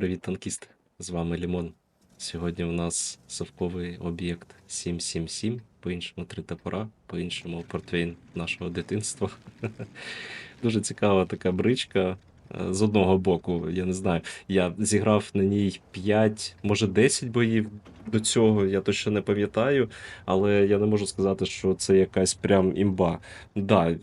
Привіт, танкісти! З вами Лімон. Сьогодні у нас совковий об'єкт 777, по-іншому три топора, по-іншому портвейн нашого дитинства. Дуже цікава така бричка. Е, З одного боку, я не знаю, я зіграв на ній 5, може 10 боїв до цього, я точно не пам'ятаю, але я не можу сказати, що це якась прям імба. Да,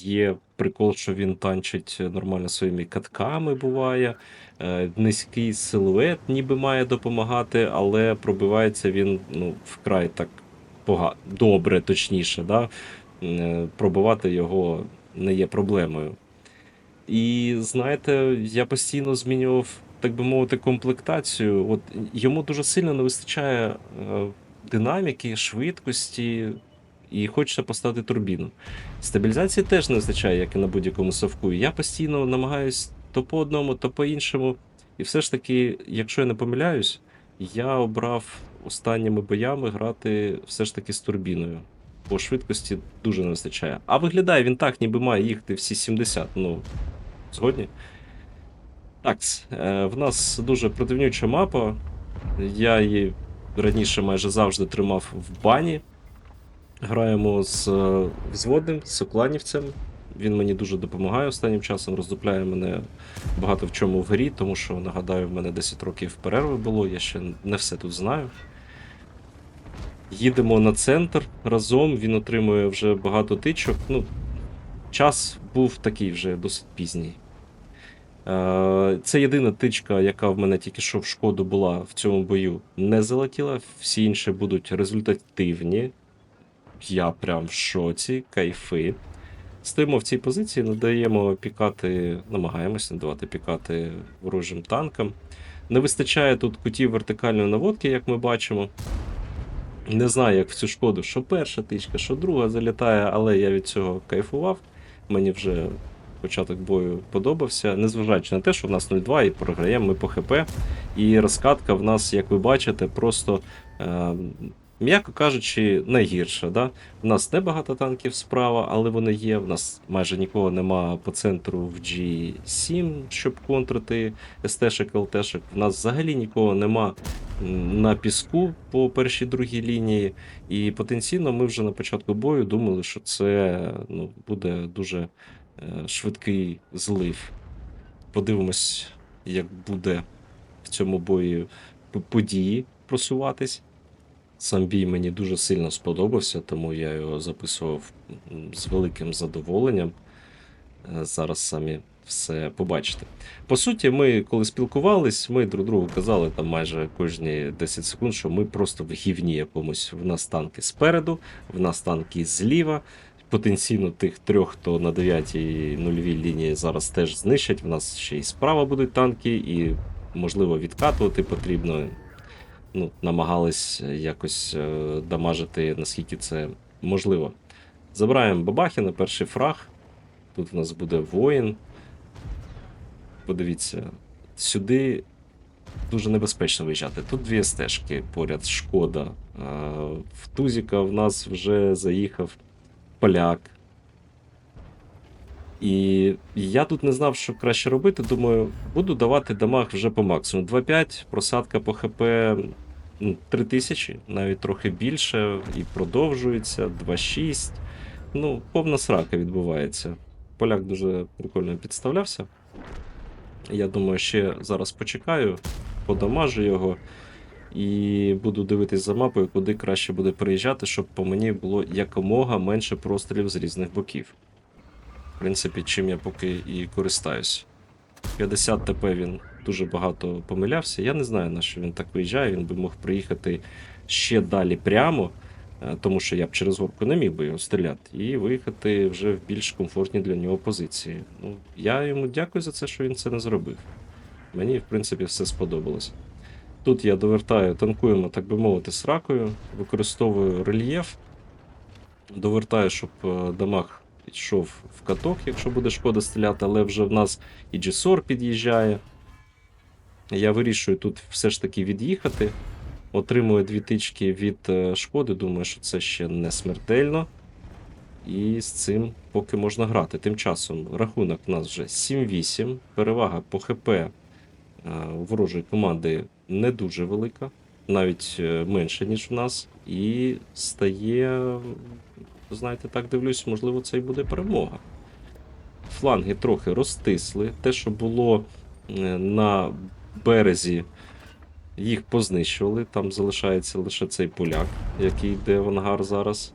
є прикол, що він танчить нормально своїми катками, буває. Е, Низький силует ніби має допомагати, але пробивається він ну, вкрай так добре, точніше. Да? Е, Пробивати його не є проблемою. І знаєте, я постійно змінював, так би мовити, комплектацію. От йому дуже сильно не вистачає е, динаміки, швидкості, і хочеться поставити турбіну. Стабілізації теж не вистачає, як і на будь-якому совку. Я постійно намагаюсь то по одному, то по іншому. І все ж таки, якщо я не помиляюсь, я обрав останніми боями грати все ж таки з турбіною. По швидкості дуже не вистачає. А виглядає він так, ніби має їхати всі 70. Ну, згодні. Так, е, в нас дуже противнюча мапа. Я її раніше майже завжди тримав в бані. Граємо з е, взводним, з сокланівцем. Він мені дуже допомагає останнім часом, роздупляє мене багато в чому в грі, тому що, нагадаю, в мене 10 років перерви було, я ще не все тут знаю. Їдемо на центр разом, він отримує вже багато тичок. Ну, час був такий вже досить пізній. Е, Це єдина тичка, яка в мене тільки що в шкоду була в цьому бою, не залетіла. Всі інші будуть результативні. Я прям в шоці, кайфи. Стоїмо в цій позиції, надаємо пікати, намагаємося надавати пікати ворожим танкам. Не вистачає тут кутів вертикальної наводки, як ми бачимо. Не знаю, як в цю шкоду, що перша тичка, що друга залітає, але я від цього кайфував. Мені вже початок бою подобався, незважаючи на те, що в нас 0-2 і програємо ми по ХП. І розкатка в нас, як ви бачите, просто, е, м'яко кажучи, найгірша. Да? У нас небагато танків справа, але вони є. У нас майже нікого нема по центру в G7, щоб контрити СТ-шек, ЛТ-шек. У нас взагалі нікого нема на піску по першій другій лінії. І потенційно ми вже на початку бою думали, що це ну, буде дуже е, швидкий злив. Подивимось, як буде в цьому бої події просуватись. Сам бій мені дуже сильно сподобався, тому я його записував з великим задоволенням. Е, Зараз самі все побачите. По суті, ми коли спілкувались, ми друг другу казали там майже кожні 10 секунд, що ми просто в гівні якомусь. В нас танки спереду, в нас танки зліва. Потенційно тих трьох, хто на 9-й нульовій лінії зараз теж знищать. В нас ще й справа будуть танки, і можливо відкатувати потрібно. Ну, намагались якось е, дамажити, наскільки це можливо. Забираємо Бабахіна, перший фраг. Тут в нас буде воїн. Подивіться, сюди дуже небезпечно виїжджати. Тут дві стежки поряд, шкода. Е, В Тузіка в нас вже заїхав поляк. І я тут не знав, що краще робити. Думаю, буду давати дамаг вже по максимуму. 2.5, просадка по ХП ну, 3000, навіть трохи більше, і продовжується. 2.6. Ну, повна срака відбувається. Поляк дуже прикольно підставлявся. Я думаю, ще зараз почекаю, подамажу його і буду дивитись за мапою, куди краще буде приїжджати, щоб по мені було якомога менше прострілів з різних боків. В принципі, чим я поки і користаюсь. 50 ТП він дуже багато помилявся. Я не знаю, на що він так виїжджає. Він би мог приїхати ще далі прямо, е, тому що я б через горку не міг би його стріляти, і виїхати вже в більш комфортні для нього позиції. Ну, я йому дякую за це, що він це не зробив. Мені, в принципі, все сподобалось. Тут я довертаю, танкуємо, так би мовити, сракою, використовую рельєф, довертаю, щоб е, дамаг йшов в каток, якщо буде шкода стріляти, але вже в нас і G-SOR під'їжджає. Я вирішую тут все ж таки від'їхати. Отримую дві тички від е, шкоди. Думаю, що це ще не смертельно. І з цим поки можна грати. Тим часом рахунок у нас вже 7-8. Перевага по ХП е, ворожої команди не дуже велика, навіть е, менше, ніж в нас, і стає, знаєте, так дивлюсь, можливо, це і буде перемога. Фланги трохи розтисли. Те, що було на березі, їх познищували. Там залишається лише цей поляк, який йде в ангар зараз.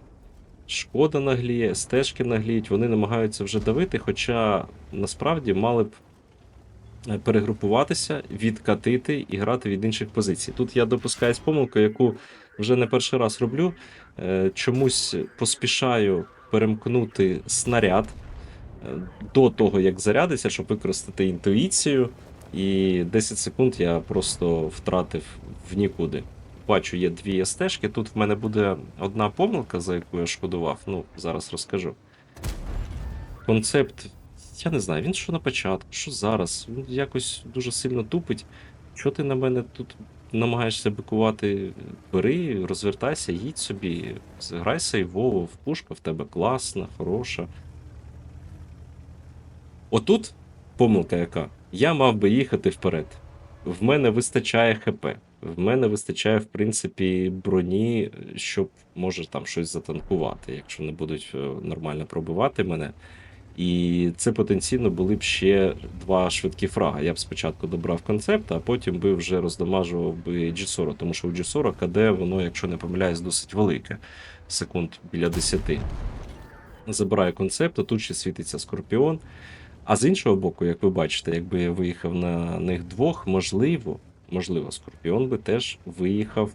Шкода нагліє, стежки нагліють, вони намагаються вже давити, хоча насправді мали б е, перегрупуватися, відкатити і грати від інших позицій. Тут я допускаюсь помилку, яку вже не перший раз роблю. Е, Чомусь поспішаю перемкнути снаряд е, до того, як зарядиться, щоб використати інтуїцію. І 10 секунд я просто втратив в нікуди. Бачу, є дві стежки. Тут в мене буде одна помилка, за яку я шкодував. Ну, зараз розкажу. Концепт, я не знаю, він що на початку, що зараз. Він якось дуже сильно тупить. Що ти на мене тут намагаєшся бикувати? Бери, розвертайся, їдь собі, грай сейвово, в пушка в тебе класна, хороша. Отут помилка яка. Я мав би їхати вперед. В мене вистачає ХП. В мене вистачає, в принципі, броні, щоб може там щось затанкувати, якщо не будуть е, нормально пробивати мене. І це потенційно були б ще два швидкі фрага. Я б спочатку добрав концепт, а потім би вже роздамажував би G40, тому що у G40 КД, воно, якщо не помиляюсь, досить велике. Секунд біля 10. Забираю концепт, а тут ще світиться Скорпіон. А з іншого боку, як ви бачите, якби я виїхав на них двох, можливо, можливо, Скорпіон би теж виїхав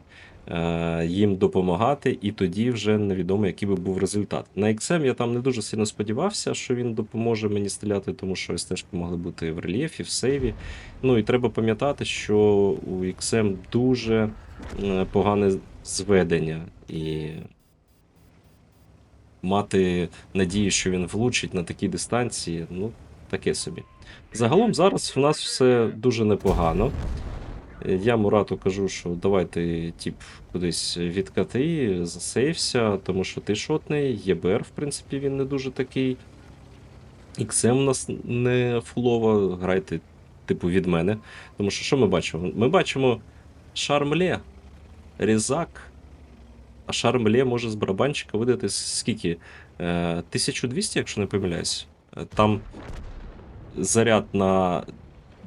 е, їм допомагати, і тоді вже невідомо, який би був результат. На XM я там не дуже сильно сподівався, що він допоможе мені стріляти, тому що стежки могли бути в рельєфі, в сейві. Ну і треба пам'ятати, що у XM дуже е, погане зведення. І мати надію, що він влучить на такій дистанції, ну, таке собі. Загалом зараз в нас все дуже непогано. Е, Я Мурату кажу, що давайте тип кудись відкати, засейвся, тому що ти шотний, ЄБР, в принципі, він не дуже такий. XM у нас не фулова, грайте, типу, від мене. Тому що що ми бачимо? Ми бачимо Шармле, Різак, а Шармле може з барабанчика видати скільки? Е, 1200, якщо не помиляюсь. Е, Там заряд на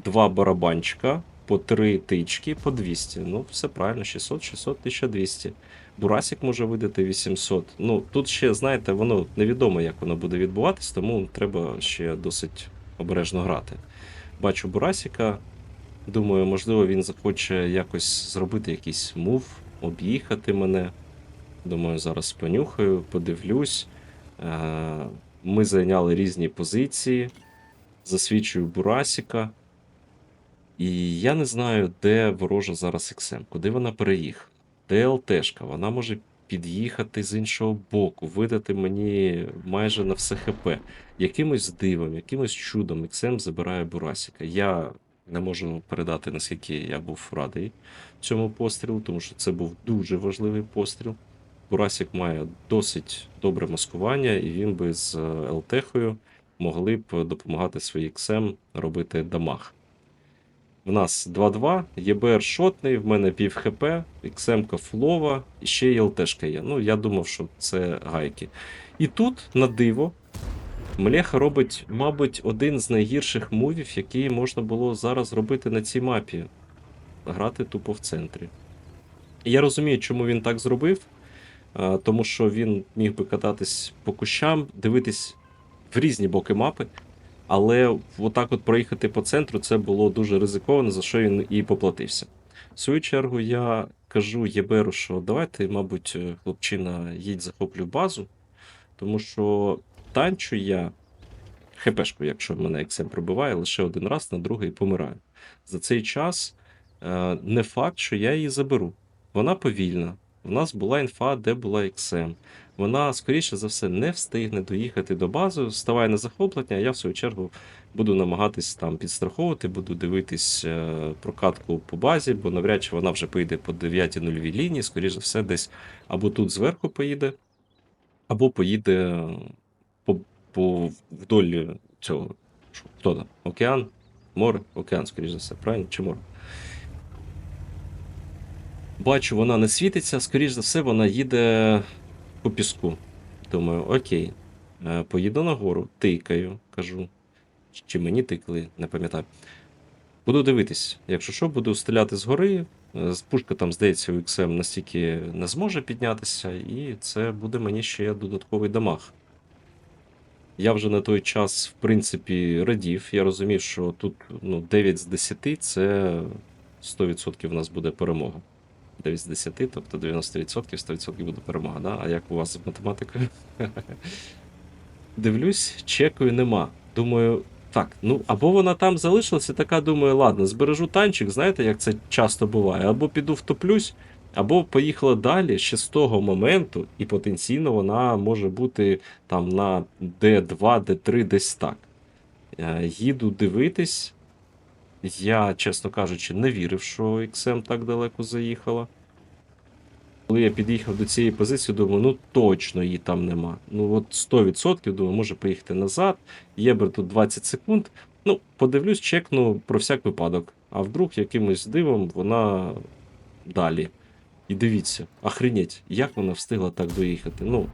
два барабанчика по три тички по 200. Ну, все правильно, 600, 600, 1200. Бурасик може видати 800. Ну, тут ще, знаєте, воно невідомо, як воно буде відбуватись, тому треба ще досить обережно грати. Бачу Бурасіка. Думаю, можливо, він захоче якось зробити якийсь мув, об'їхати мене. Думаю, зараз понюхаю, подивлюсь. Е, Ми зайняли різні позиції. Засвічую Бурасіка. І я не знаю, де ворожа зараз XM, куди вона переїхала. Де ЛТшка? Вона може під'їхати з іншого боку, видати мені майже на все ХП. Якимось дивом, якимось чудом XM забирає Бурасіка. Я не можу передати, наскільки я був радий цьому пострілу, тому що це був дуже важливий постріл. Бурасік має досить добре маскування, і він би з е, ЛТхою могли б допомагати своїй XM робити дамаг. В нас 2-2, ЄБР шотний, в мене пів ХП, XM фулова, і ще й ЛТшка є. Ну, я думав, що це гайки. І тут, на диво, Млеха робить, мабуть, один з найгірших мувів, які можна було зараз робити на цій мапі. Грати тупо в центрі. Я розумію, чому він так зробив, тому що він міг би кататись по кущам, дивитись в різні боки мапи. Але отак от проїхати по центру це було дуже ризиковано, за що він і поплатився. В свою чергу я кажу Єберу, що давайте, мабуть, е, хлопчина, їдь захоплю базу, тому що танчу я хпшку, якщо мене XM пробиває, лише один раз, на другий помираю. За цей час е, не факт, що я її заберу. Вона повільна. В нас була інфа, де була XM. Вона, скоріше за все, не встигне доїхати до бази, вставає на захоплення, а я в свою чергу буду намагатись там підстраховувати, буду дивитись е, прокатку по базі, бо навряд чи вона вже поїде по 9 нульовій лінії, скоріше за все, десь або тут зверху поїде, або поїде по, по вдоль цього. Хто там? Океан? Море, океан, скоріш за все, правильно? Чи море? Бачу, вона не світиться, скоріш за все, вона їде по піску. Думаю, окей. Е, Поїду нагору, тикаю, кажу. Чи мені тикали, не пам'ятаю. Буду дивитись. Якщо що, буду стріляти згори. Е, Пушка там, здається, у XM настільки не зможе піднятися, і це буде мені ще додатковий дамаг. Я вже на той час, в принципі, радів. Я розумів, що тут ну, 9 з 10 це 100% в нас буде перемога. 9 з 10, тобто 90%, 100% буде перемога. Да? А як у вас з математикою? Дивлюсь, чекаю нема. Думаю, так, ну або вона там залишилася, така думаю, ладно, збережу танчик, знаєте, як це часто буває, або піду втоплюсь, або поїхала далі ще з того моменту, і потенційно вона може бути там на D2, D3, десь так. Е, Їду дивитись. Я, чесно кажучи, не вірив, що XM так далеко заїхала. Коли я під'їхав до цієї позиції, думаю, ну точно її там нема. Ну от 100% думаю, може поїхати назад. Єбер тут 20 секунд. Ну, подивлюсь, чекну про всяк випадок. А вдруг якимось дивом вона далі. І дивіться, охренеть, як вона встигла так доїхати. Ну,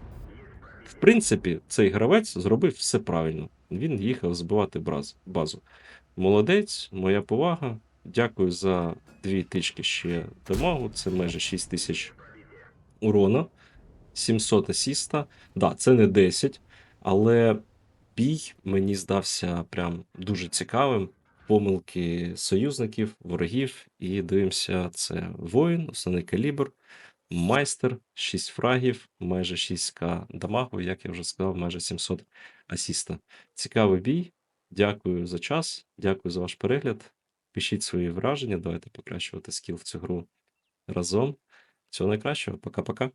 в принципі, цей гравець зробив все правильно. Він їхав збивати базу. Молодець, моя повага. Дякую за дві тички ще дамагу. Це майже 6 тисяч урона. 700 асіста. Да, це не 10, але бій мені здався прям дуже цікавим. Помилки союзників, ворогів. І дивимося, це воїн, основний калібр, майстер, 6 фрагів, майже 6к дамагу, як я вже сказав, майже 700 асіста. Цікавий бій. Дякую за час, дякую за ваш перегляд. Пишіть свої враження, давайте покращувати скіл в цю гру разом. Всього найкращого, пока-пока.